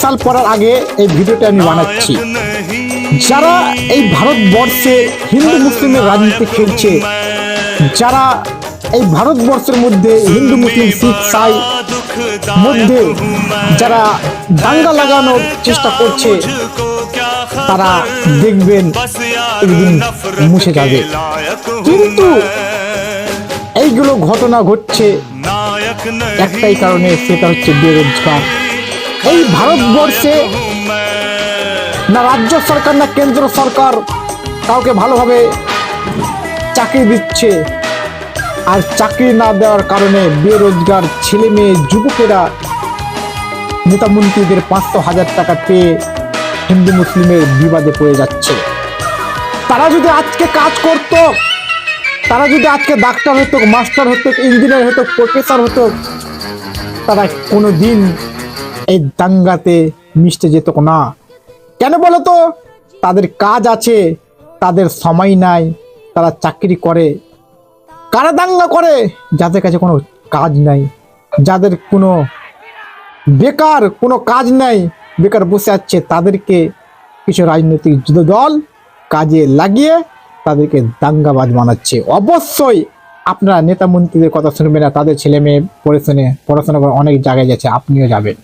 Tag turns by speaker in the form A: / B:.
A: সাল পড়ার আগে এই ভিডিওটা আমি বানাচ্ছি। যারা এই ভারতবর্ষে হিন্দু মুসলিমের রাজনীতি খেলছে যারা এই ভারতবর্ষের মধ্যে হিন্দু মুসলিম শিখ সাই মধ্যে যারা দাঙ্গা লাগানোর চেষ্টা করছে, তারা দেখবেন একদিন মুছে যাবে। কিন্তু এইগুলো ঘটনা ঘটছে, একটাই কারণে সেটা হচ্ছে বেরোজগার। এই ভারতবর্ষে না রাজ্য সরকার, না কেন্দ্র সরকার কাউকে ভালোভাবে চাকরি দিচ্ছে। আর চাকরি না দেওয়ার কারণে বেরোজগার ছেলে মেয়ে যুবকেরা নেতা মন্ত্রীদের পাঁচশো হাজার টাকা পেয়ে হিন্দু মুসলিমের বিবাদে পড়ে যাচ্ছে। তারা যদি আজকে কাজ করত, তারা যদি আজকে ডাক্তার হতো, মাস্টার হতো, ইঞ্জিনিয়ার হতো, প্রফেসর হতো, তারা কোনো দিন এই দাঙ্গাতে মিশতে যেত না। কেন বলো তো? তাদের কাজ আছে, তাদের সময় নাই, তারা চাকরি করে। কারা দাঙ্গা করে? যাদের কাছে কোনো কাজ নাই, যাদের কোনো বেকার কোনো কাজ নাই, বেকার বসে আছে, তাদেরকে কিছু রাজনৈতিক দল কাজে লাগিয়ে তাদেরকে দাঙ্গাবাজ বানাচ্ছে। অবশ্যই আপনারা নেতা মন্ত্রীদের কথা শুনবেন না, তাদের ছেলে মেয়ে পড়াশোনে পড়াশোনা করে অনেক জায়গায় যাচ্ছে, আপনিও যাবেন।